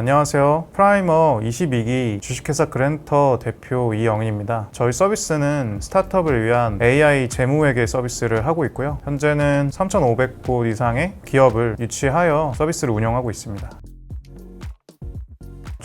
안녕하세요. 프라이머 22기 주식회사 그랜터 대표 이영인입니다. 저희 서비스는 스타트업을 위한 AI 재무회계 서비스를 하고 있고요. 현재는 3,500곳 이상의 기업을 유치하여 서비스를 운영하고 있습니다.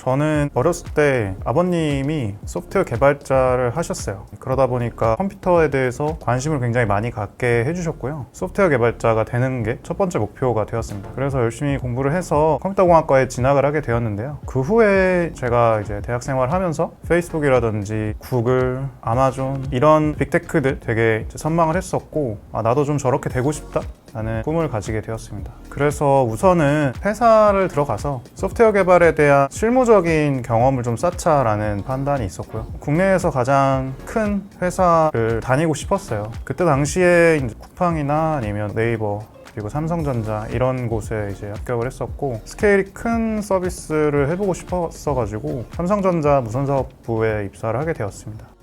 저는 어렸을 때 아버님이 소프트웨어 개발자를 하셨어요. 그러다 보니까 컴퓨터에 대해서 관심을 굉장히 많이 갖게 해주셨고요. 소프트웨어 개발자가 되는 게 첫 번째 목표가 되었습니다. 그래서 열심히 공부를 해서 컴퓨터공학과에 진학을 하게 되었는데요. 그 후에 제가 이제 대학 생활 하면서 페이스북이라든지 구글, 아마존 이런 빅테크들 되게 선망을 했었고 아, 나도 좀 저렇게 되고 싶다. 라는 꿈을 가지게 되었습니다. 그래서 우선은 회사를 들어가서 소프트웨어 개발에 대한 실무적인 경험을 좀 쌓자라는 판단이 있었고요. 국내에서 가장 큰 회사를 다니고 싶었어요. 그때 당시에 쿠팡이나 아니면 네이버 그리고 삼성전자 이런 곳에 이제 합격을 했었고 스케일이 큰 서비스를 해보고 싶었어가지고 삼성전자 무선사업부에 입사를 하게 되었습니다.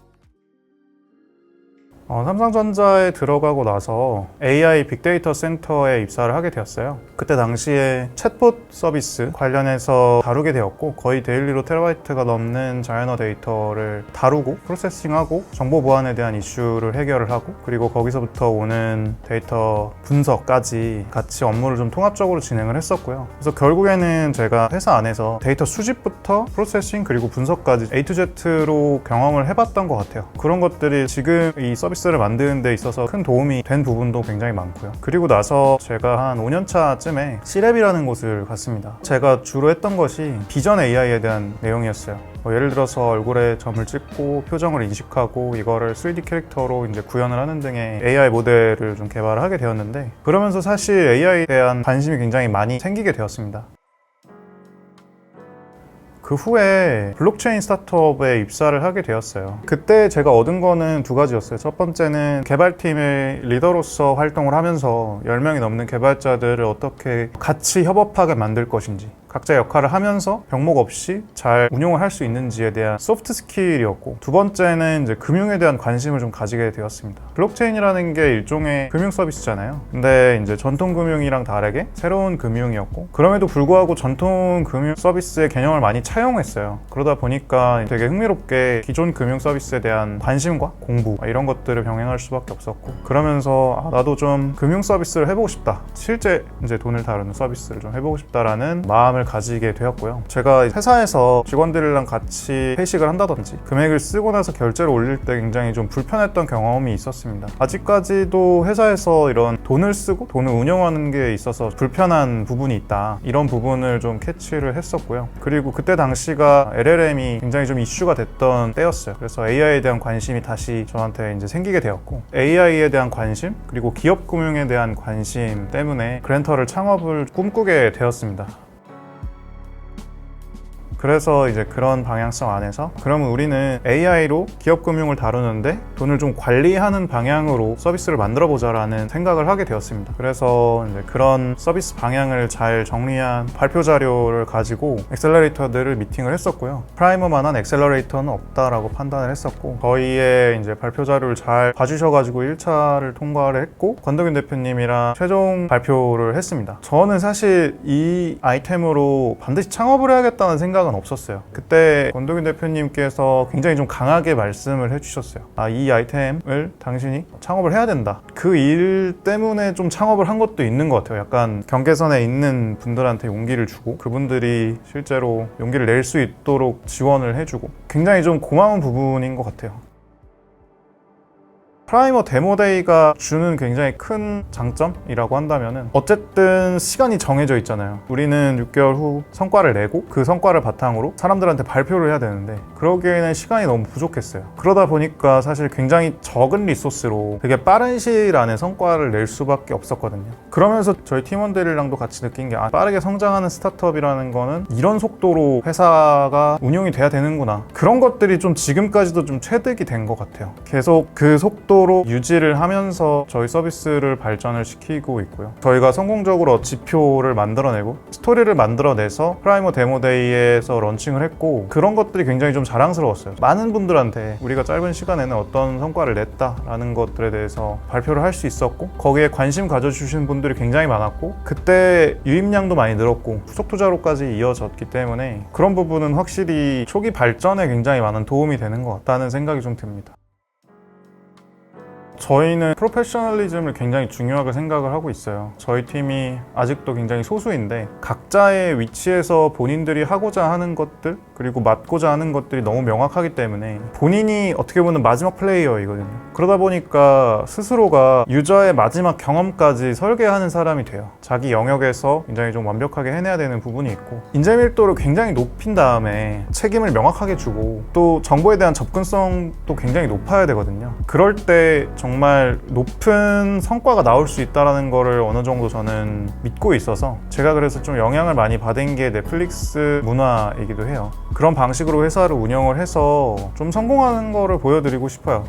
어, 삼성전자에 들어가고 나서 AI 빅데이터 센터에 입사를 하게 되었어요. 그때 당시에 챗봇 서비스 관련해서 다루게 되었고 거의 데일리로 테라바이트가 넘는 자연어 데이터를 다루고 프로세싱하고 정보 보안에 대한 이슈를 해결을 하고 그리고 거기서부터 오는 데이터 분석까지 같이 업무를 좀 통합적으로 진행을 했었고요. 그래서 결국에는 제가 회사 안에서 데이터 수집부터 프로세싱 그리고 분석까지 A to Z로 경험을 해봤던 것 같아요. 그런 것들이 지금 이 서비스 를 만드는 데 있어서 큰 도움이 된 부분도 굉장히 많고요. 그리고 나서 제가 한 5년 차쯤에 C랩이라는 곳을 갔습니다. 제가 주로 했던 것이 비전 AI에 대한 내용이었어요. 뭐 예를 들어서 얼굴에 점을 찍고 표정을 인식하고 이거를 3D 캐릭터로 이제 구현을 하는 등의 AI 모델을 좀 개발을 하게 되었는데 그러면서 사실 AI에 대한 관심이 굉장히 많이 생기게 되었습니다. 그 후에 블록체인 스타트업에 입사를 하게 되었어요. 그때 제가 얻은 거는 두 가지였어요. 첫 번째는 개발팀의 리더로서 활동을 하면서 10명이 넘는 개발자들을 어떻게 같이 협업하게 만들 것인지 각자 역할을 하면서 병목 없이 잘 운용을 할 수 있는지에 대한 소프트 스킬이었고 두 번째는 이제 금융에 대한 관심을 좀 가지게 되었습니다. 블록체인이라는 게 일종의 금융 서비스잖아요. 근데 이제 전통 금융이랑 다르게 새로운 금융이었고 그럼에도 불구하고 전통 금융 서비스의 개념을 많이 차용했어요. 그러다 보니까 되게 흥미롭게 기존 금융 서비스에 대한 관심과 공부 이런 것들을 병행할 수밖에 없었고 그러면서 아, 나도 좀 금융 서비스를 해보고 싶다. 실제 이제 돈을 다루는 서비스를 좀 해보고 싶다라는 마음을 가지게 되었고요. 제가 회사에서 직원들이랑 같이 회식을 한다든지 금액을 쓰고 나서 결제를 올릴 때 굉장히 좀 불편했던 경험이 있었습니다. 아직까지도 회사에서 이런 돈을 쓰고 돈을 운영하는 게 있어서 불편한 부분이 있다. 이런 부분을 좀 캐치를 했었고요. 그리고 그때 당시가 LLM이 굉장히 좀 이슈가 됐던 때였어요. 그래서 AI에 대한 관심이 다시 저한테 이제 생기게 되었고 AI에 대한 관심 그리고 기업 금융에 대한 관심 때문에 그랜터를 창업을 꿈꾸게 되었습니다. 그래서 이제 그런 방향성 안에서 그러면 우리는 AI로 기업 금융을 다루는데 돈을 좀 관리하는 방향으로 서비스를 만들어 보자라는 생각을 하게 되었습니다. 그래서 이제 그런 서비스 방향을 잘 정리한 발표 자료를 가지고 엑셀러레이터들을 미팅을 했었고요. 프라이머만한 엑셀러레이터는 없다라고 판단을 했었고 저희의 이제 발표 자료를 잘 봐주셔가지고 1차를 통과를 했고 권덕윤 대표님이랑 최종 발표를 했습니다. 저는 사실 이 아이템으로 반드시 창업을 해야겠다는 생각은 없었어요. 그때 권도균 대표님께서 굉장히 좀 강하게 말씀을 해주셨어요. 아, 이 아이템을 당신이 창업을 해야 된다. 그 일 때문에 좀 창업을 한 것도 있는 것 같아요. 약간 경계선에 있는 분들한테 용기를 주고 그분들이 실제로 용기를 낼 수 있도록 지원을 해주고 굉장히 좀 고마운 부분인 것 같아요. 프라이머 데모데이가 주는 굉장히 큰 장점이라고 한다면 어쨌든 시간이 정해져 있잖아요. 우리는 6개월 후 성과를 내고 그 성과를 바탕으로 사람들한테 발표를 해야 되는데 그러기에는 시간이 너무 부족했어요. 그러다 보니까 사실 굉장히 적은 리소스로 되게 빠른 시일 안에 성과를 낼 수밖에 없었거든요. 그러면서 저희 팀원들이랑도 같이 느낀 게 아, 빠르게 성장하는 스타트업이라는 거는 이런 속도로 회사가 운영이 돼야 되는구나. 그런 것들이 좀 지금까지도 좀 체득이 된 것 같아요. 계속 그 속도 속도로 유지를 하면서 저희 서비스를 발전을 시키고 있고요. 저희가 성공적으로 지표를 만들어내고 스토리를 만들어내서 프라이머 데모데이에서 런칭을 했고 그런 것들이 굉장히 좀 자랑스러웠어요. 많은 분들한테 우리가 짧은 시간에는 어떤 성과를 냈다라는 것들에 대해서 발표를 할 수 있었고 거기에 관심 가져주신 분들이 굉장히 많았고 그때 유입량도 많이 늘었고 후속 투자로까지 이어졌기 때문에 그런 부분은 확실히 초기 발전에 굉장히 많은 도움이 되는 것 같다는 생각이 좀 듭니다. 저희는 프로페셔널리즘을 굉장히 중요하게 생각을 하고 있어요. 저희 팀이 아직도 굉장히 소수인데 각자의 위치에서 본인들이 하고자 하는 것들 그리고 맡고자 하는 것들이 너무 명확하기 때문에 본인이 어떻게 보면 마지막 플레이어이거든요. 그러다 보니까 스스로가 유저의 마지막 경험까지 설계하는 사람이 돼요. 자기 영역에서 굉장히 좀 완벽하게 해내야 되는 부분이 있고 인재 밀도를 굉장히 높인 다음에 책임을 명확하게 주고 또 정보에 대한 접근성도 굉장히 높아야 되거든요. 그럴 때 정말 높은 성과가 나올 수 있다는 거를 어느 정도 저는 믿고 있어서 제가 그래서 좀 영향을 많이 받은 게 넷플릭스 문화이기도 해요. 그런 방식으로 회사를 운영을 해서 좀 성공하는 거를 보여드리고 싶어요.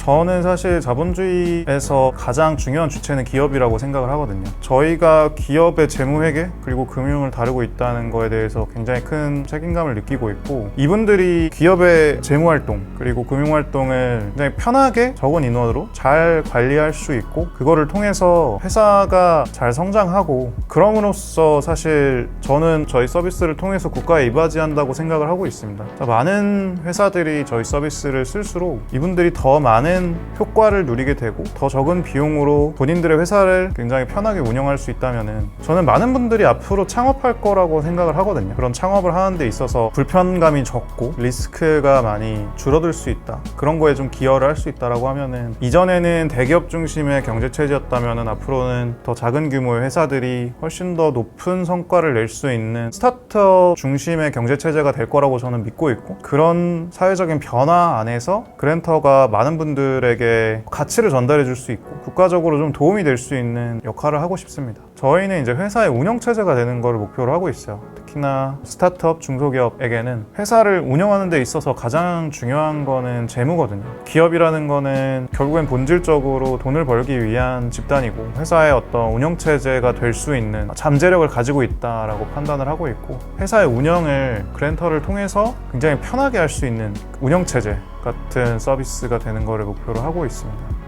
저는 사실 자본주의에서 가장 중요한 주체는 기업이라고 생각을 하거든요. 저희가 기업의 재무회계 그리고 금융을 다루고 있다는 거에 대해서 굉장히 큰 책임감을 느끼고 있고 이분들이 기업의 재무활동 그리고 금융활동을 굉장히 편하게 적은 인원으로 잘 관리할 수 있고 그거를 통해서 회사가 잘 성장하고 그럼으로써 사실 저는 저희 서비스를 통해서 국가에 이바지한다고 생각을 하고 있습니다. 많은 회사들이 저희 서비스를 쓸수록 이분들이 더 많은 효과를 누리게 되고 더 적은 비용으로 본인들의 회사를 굉장히 편하게 운영할 수 있다면은 저는 많은 분들이 앞으로 창업할 거라고 생각을 하거든요. 그런 창업을 하는 데 있어서 불편감이 적고 리스크가 많이 줄어들 수 있다. 그런 거에 좀 기여를 할 수 있다라고 하면은 이전에는 대기업 중심의 경제 체제였다면은 앞으로는 더 작은 규모의 회사들이 훨씬 더 높은 성과를 낼 수 있는 스타트업 중심의 경제 체제가 될 거라고 저는 믿고 있고 그런 사회적인 변화 안에서 그랜터가 많은 분들 에게 가치를 전달해 줄 수 있고 국가적으로 좀 도움이 될 수 있는 역할을 하고 싶습니다. 저희는 이제 회사의 운영 체제가 되는 것을 목표로 하고 있어요. 특히나 스타트업 중소기업에게는 회사를 운영하는 데 있어서 가장 중요한 거는 재무거든요. 기업이라는 거는 결국엔 본질적으로 돈을 벌기 위한 집단이고 회사의 어떤 운영 체제가 될 수 있는 잠재력을 가지고 있다라고 판단을 하고 있고 회사의 운영을 그랜터를 통해서 굉장히 편하게 할 수 있는 운영 체제 같은 서비스가 되는 거를 목표로 하고 있습니다.